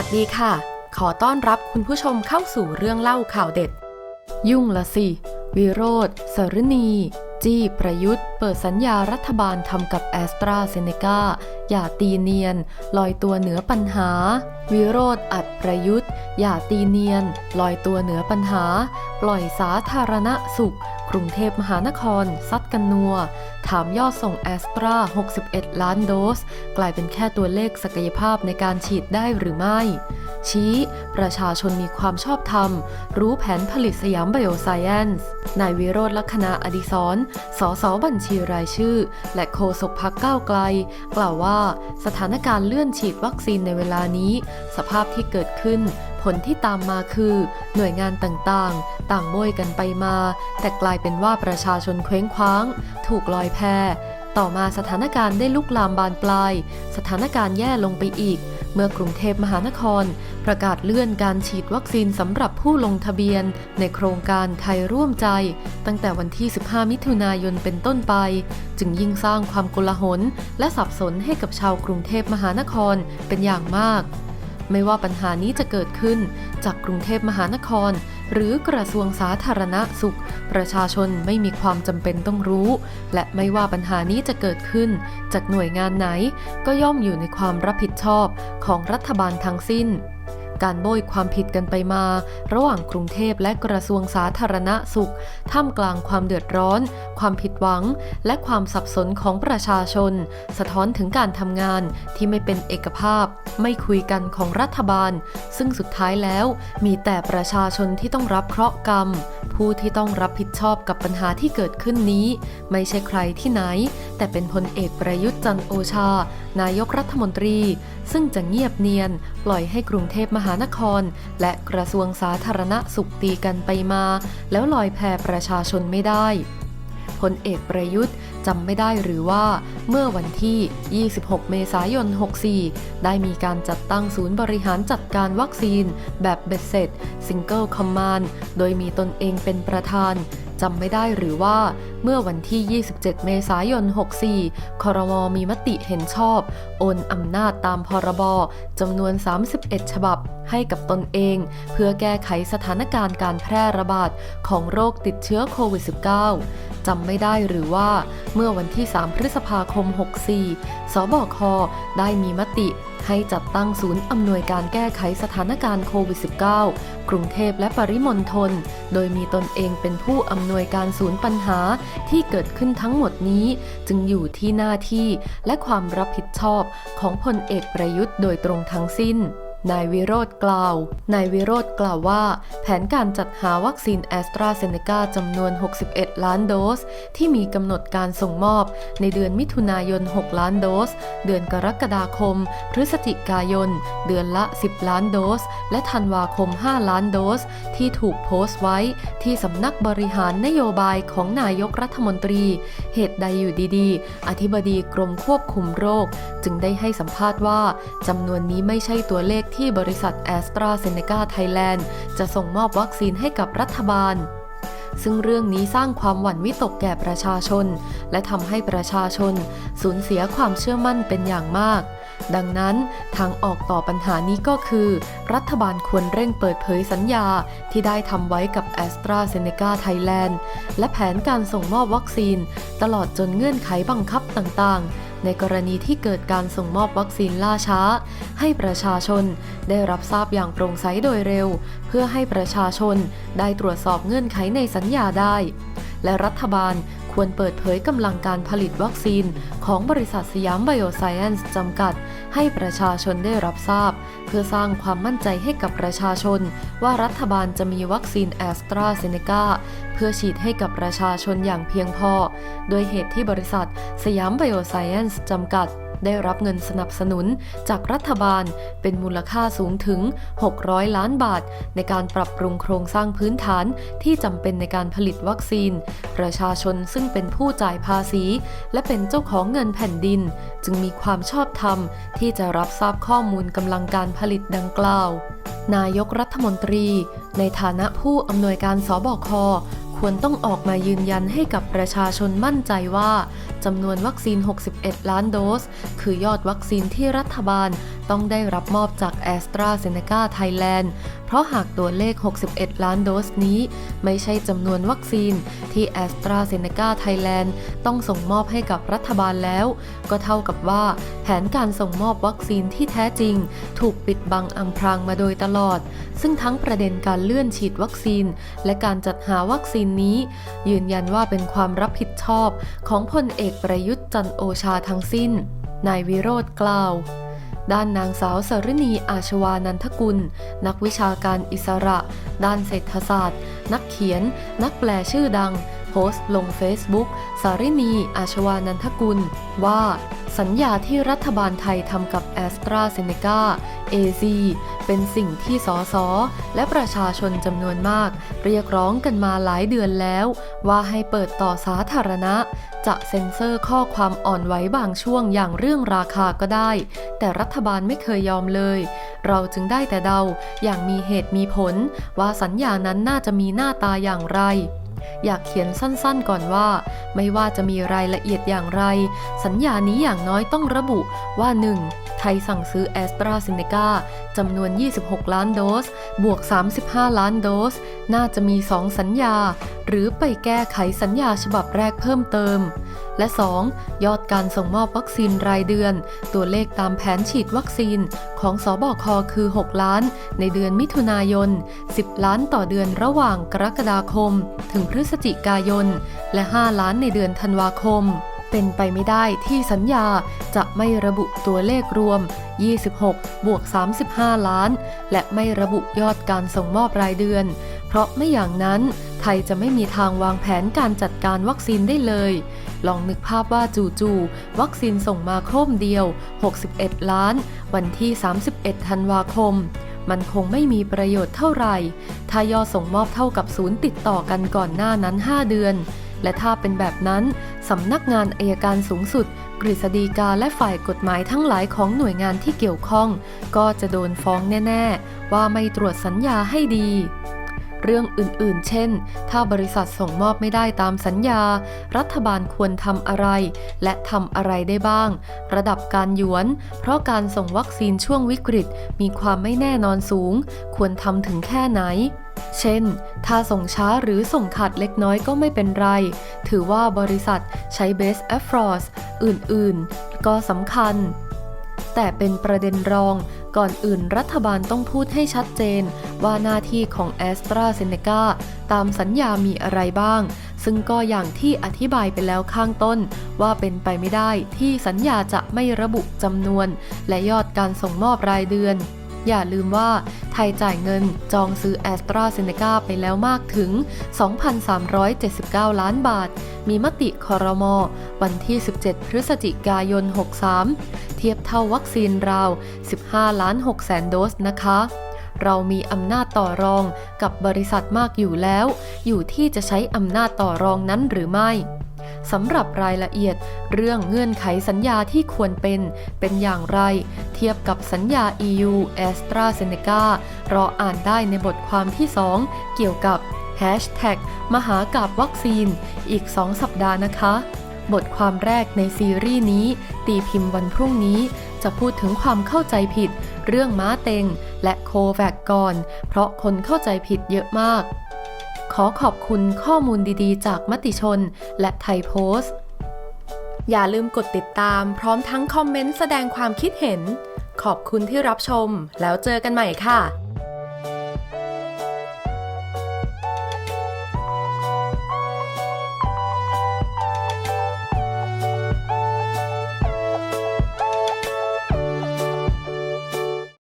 วัสดีค่ะ ขอต้อนรับคุณผู้ชมเข้าสู่เรื่องเล่าข่าวเด็ด ยุ่งละสิ วิโรธสรณี จี้ประยุทธ์ เปิดสัญญารัฐบาลทำกับแอสตราเซเนกาอย่าตีเนียน ลอยตัวเหนือปัญหา วิโรธอัดประยุทธ์ อย่าตีเนียน ลอยตัวเหนือปัญหา ปล่อยสาธารณสุข กรุงเทพมหานคร ซัดกันนัว ถามยอดส่งแอสตรา 61 ล้านโดส กลายเป็นแค่ตัวเลขศักยภาพในการฉีดได้หรือไม่ ชี้ประชาชนมีความชอบธรรม รู้แผนผลิตสยามไบโอไซเอนซ์นายวิโรธลักษณะอดิศรสสบัญชีรายชื่อ และโฆษกพักก้าวไกล กล่าวว่าสถานการณ์เลื่อนฉีดวัคซีนในเวลานี้ สภาพที่เกิดขึ้น ผลที่ตามมาคือ หน่วยงานต่างๆ ต่างโบยกันไปมา แต่กลายเป็นว่าประชาชนเคว้งคว้าง ถูกลอยแพต่อมาสถานการณ์ได้ลุกลามบานปลาย สถานการณ์แย่ลงไปอีก มื่อกรุงเทพมหานคร ประกาศเลื่อนการฉีดวัคซีนสำหรับผู้ลงทะเบียน ในโครงการไทยร่วมใจ ตั้งแต่วันที่ 15 มิถุนายนเป็นต้นไป จึงยิ่งสร้างความโกลาหล และสับสนให้กับชาวกรุงเทพมหานครเป็นอย่างมาก ไม่ว่าปัญหานี้จะเกิดขึ้นจากกรุงเทพมหานคร หรือกระทรวงสาธารณสุข ประชาชนไม่มีความจำเป็นต้องรู้ และไม่ว่าปัญหานี้จะเกิดขึ้น จากหน่วยงานไหน ก็ย่อมอยู่ในความรับผิดชอบของรัฐบาลทั้งสิ้น การโบยความผิดกันไปมา ระหว่างกรุงเทพและกระทรวงสาธารณสุข ท่ามกลางความเดือดร้อน ความผิดหวัง และความสับสนของประชาชน สะท้อนถึงการทำงานที่ไม่เป็นเอกภาพ ไม่คุยกันของรัฐบาล ซึ่งสุดท้ายแล้วมีแต่ประชาชนที่ต้องรับเคราะห์กรรม ผู้ที่ต้องรับผิดชอบกับปัญหาที่เกิดขึ้นนี้ ไม่ใช่ใครที่ไหน แต่เป็นพลเอกประยุทธ์จันโอชา นายกรัฐมนตรี ซึ่งจะเงียบเนียน ปล่อยให้กรุงเทพมหานคร และกระทรวงสาธารณสุขตีกันไปมา แล้วลอยแพประชาชนไม่ได้พลเอกประยุทธ์จำไม่ได้หรือว่าเมื่อวันที่ 26 เมษายน 64 ได้มีการจัดตั้งศูนย์บริหารจัดการวัคซีน แบบเบ็ดเสร็จ Single Command โดยมีตนเองเป็นประธาน จำไม่ได้หรือว่าเมื่อวันที่ 27 เมษายน 64 ครมมีมติเห็นชอบ โอนอำนาจตามพรบจำนวน 31 ฉบับให้กับตนเอง เพื่อแก้ไขสถานการณ์การแพร่ระบาดของโรคติดเชื้อโควิด -19 จำไม่ได้หรือว่าเมื่อวันที่ 3 พฤษภาคม 64 สบคได้มีมติ ให้จัดตั้งศูนย์อำนวยการแก้ไขสถานการณ์โควิด -19 กรุงเทพและปริมณฑล โดยมีตนเองเป็นผู้อำนวยการศูนย์ปัญหาที่เกิดขึ้นทั้งหมดนี้ จึงอยู่ที่หน้าที่และความรับผิดชอบของพลเอกประยุทธ์โดยตรงทั้งสิ้น นายวิโรธกล่าว นายวิโรธกล่าวว่า แผนการจัดหาวัคซีนแอสตราเซเนกาจำนวน 61 ล้านโดส ที่มีกำหนดการส่งมอบ ในเดือนมิถุนายน 6 ล้านโดส เดือนกรกฎาคม พฤศจิกายน เดือนละ 10 ล้านโดส และธันวาคม 5 ล้านโดส ที่ถูกโพสต์ไว้ ที่สำนักบริหารนโยบายของนายกรัฐมนตรี เหตุใดอยู่ดีๆ อธิบดีกรมควบคุมโรค จึงได้ให้สัมภาษณ์ว่าจำนวนนี้ไม่ใช่ตัวเลขที่บริษัทแอสตราเซเนกาไทยแลนด์จะส่งมอบวัคซีนให้กับรัฐบาล ซึ่งเรื่องนี้สร้างความหวั่นวิตกแก่ประชาชน และทำให้ประชาชน สูญเสียความเชื่อมั่นเป็นอย่างมาก ดังนั้นทางออกต่อปัญหานี้ก็คือ รัฐบาลควรเร่งเปิดเผยสัญญาที่ได้ทำไว้กับแอสตราเซเนกาไทยแลนด์และแผนการส่งมอบวัคซีน ตลอดจนเงื่อนไขบังคับต่างๆ ในกรณีที่เกิดการส่งมอบวัคซีนล่าช้า ให้ประชาชนได้รับทราบอย่างโปร่งใสโดยเร็ว เพื่อให้ประชาชนได้ตรวจสอบเงื่อนไขในสัญญาได้ และรัฐบาล ควรเปิดเผยกำลังการผลิตวัคซีน ของบริษัทสยามไบโอไซเอนซ์จำกัด ให้ประชาชนได้รับทราบ เพื่อสร้างความมั่นใจให้กับประชาชน ว่ารัฐบาลจะมีวัคซีนแอสตราเซเนกาเพื่อฉีดให้กับประชาชนอย่างเพียงพอ โดยเหตุที่บริษัทสยามไบโอไซเอนซ์จำกัด ได้รับเงินสนับสนุนจากรัฐบาลเป็นมูลค่าสูงถึง 600 ล้านบาท ในการปรับปรุงโครงสร้างพื้นฐานที่จำเป็นในการผลิตวัคซีน ประชาชนซึ่งเป็นผู้จ่ายภาษี และเป็นเจ้าของเงินแผ่นดิน จึงมีความชอบธรรมที่จะรับทราบข้อมูลกำลังการผลิตดังกล่าว นายกรัฐมนตรี ในฐานะผู้อำนวยการสบค ควรต้องออกมายืนยันให้กับประชาชนมั่นใจว่าจำนวนวัคซีน 61 ล้านโดส คือยอดวัคซีนที่รัฐบาลต้องได้รับมอบจากแอสตราเซเนกาไทยแลนด์ เพราะหากตัวเลข 61 ล้านโดสนี้ ไม่ใช่จำนวนวัคซีนที่แอสตราเซเนกาไทยแลนด์ต้องส่งมอบให้กับรัฐบาลแล้ว ก็เท่ากับว่า แผนการส่งมอบวัคซีนที่แท้จริง ถูกปิดบังอำพรางมาโดยตลอด ซึ่งทั้งประเด็นการเลื่อนฉีดวัคซีน และการจัดหาวัคซีนนี้ ยืนยันว่าเป็นความรับผิดชอบ ของพลเอกประยุทธ์จันโอชาทั้งสิ้น นายวิโรธกล่าว ด้านนางสาวสรณีอาชวานันทกุล นักวิชาการอิสระ ด้านเศรษฐศาสตร์ นักเขียน นักแปลชื่อดัง โพสต์ลงเฟซบุ๊กสารินีอาชวานันทกุล ว่าสัญญาที่รัฐบาลไทยทำกับแอสตราเซเนกา AZ เป็นสิ่งที่สสและประชาชนจำนวนมาก เรียกร้องกันมาหลายเดือนแล้ว ว่าให้เปิดต่อสาธารณะ จะเซ็นเซอร์ข้อความอ่อนไหวบางช่วงอย่างเรื่องราคาก็ได้ แต่รัฐบาลไม่เคยยอมเลย เราจึงได้แต่เดาอย่างมีเหตุมีผล ว่าสัญญานั้นน่าจะมีหน้าตาอย่างไร อยากเขียนสั้นๆก่อนว่า ไม่ว่าจะมีรายละเอียดอย่างไร สัญญานี้อย่างน้อยต้องระบุว่า 1. ไทยสั่งซื้อแอสตราเซเนกาจำนวน 26 ล้านโดส บวก 35 ล้านโดส น่าจะมี 2 สัญญา หรือไปแก้ไขสัญญาฉบับแรกเพิ่มเติม และ 2. ยอดการส่งมอบวัคซีนรายเดือน ตัวเลขตามแผนฉีดวัคซีนของสอบคคือ 6 ล้าน ในเดือนมิถุนายน 10 ล้านต่อเดือนระหว่างกรกฎาคม ถึงพฤศจิกายน และ 5 ล้านในเดือนธันวาคมเป็นไปไม่ได้ที่สัญญาจะไม่ระบุตัวเลขรวม 26 บวก 35 ล้าน และไม่ระบุยอดการส่งมอบรายเดือน เพราะไม่อย่างนั้นไทยจะไม่มีทางวางแผนการจัดการวัคซีนได้เลย ลองนึกภาพว่าจู่ๆวัคซีนส่งมาโครมเดียว 61 ล้าน วันที่ 31 ธันวาคม มันคงไม่มีประโยชน์เท่าไหร่ถ้ายอดส่งมอบเท่ากับศูนย์ติดต่อกันก่อนหน้านั้น 5 เดือน และถ้าเป็นแบบนั้น สำนักงานอายการสูงสุด กฤษฎีกาและฝ่ายกฎหมายทั้งหลายของหน่วยงานที่เกี่ยวข้อง ก็จะโดนฟ้องแน่ ๆ ว่าไม่ตรวจสัญญาให้ดี เรื่องอื่นๆ เช่น ถ้าบริษัทส่งมอบไม่ได้ตามสัญญา รัฐบาลควรทำอะไร และทำอะไรได้บ้าง ระดับการหยวน เพราะการส่งวัคซีนช่วงวิกฤต มีความไม่แน่นอนสูง ควรทำถึงแค่ไหนเช่น ถ้าส่งช้าหรือส่งขาดเล็กน้อยก็ไม่เป็นไร ถือว่าบริษัทใช้ best efforts อื่นๆ ก็สำคัญ แต่เป็นประเด็นรอง ก่อนอื่นรัฐบาลต้องพูดให้ชัดเจน ว่าหน้าที่ของแอสตราเซเนกาตามสัญญามีอะไรบ้าง ซึ่งก็อย่างที่อธิบายไปแล้วข้างต้น ว่าเป็นไปไม่ได้ที่สัญญาจะไม่ระบุจำนวน และยอดการส่งมอบรายเดือน อย่าลืมว่าไทยจ่ายเงินจองซื้อแอสตราเซเนกาไปแล้วมากถึง 2,379 ล้านบาท มีมติคอรมอวันที่ 17 พฤศจิกายน 63 เทียบเท่าวัคซีนราว 15 ล้าน6แสนโดสนะคะ เรามีอำนาจต่อรองกับบริษัทมากอยู่แล้ว อยู่ที่จะใช้อำนาจต่อรองนั้นหรือไม่สำหรับรายละเอียดเรื่องเงื่อนไขสัญญาที่ควรเป็น เป็นอย่างไร เทียบกับสัญญา EU a s t r a z e ซ e c a รออ่านได้ในบทความที่ 2 เกี่ยวกับ Hashtag มหากาบวัคซีน อีก 2 สัปดาห์นะคะ บทความแรกในซีรีส์นี้ ตีพิมพ์วันพรุ่งนี้ จะพูดถึงความเข้าใจผิด เรื่องม้าเต็ง และโคแวกก่อน เพราะคนเข้าใจผิดเยอะมาก ขอขอบคุณข้อมูลดีๆ จากมติชน และไทยโพสต์ อย่าลืมกดติดตามพร้อมทั้งคอมเมนต์แสดงความคิดเห็น ขอบคุณที่รับชม แล้วเจอกันใหม่ค่ะ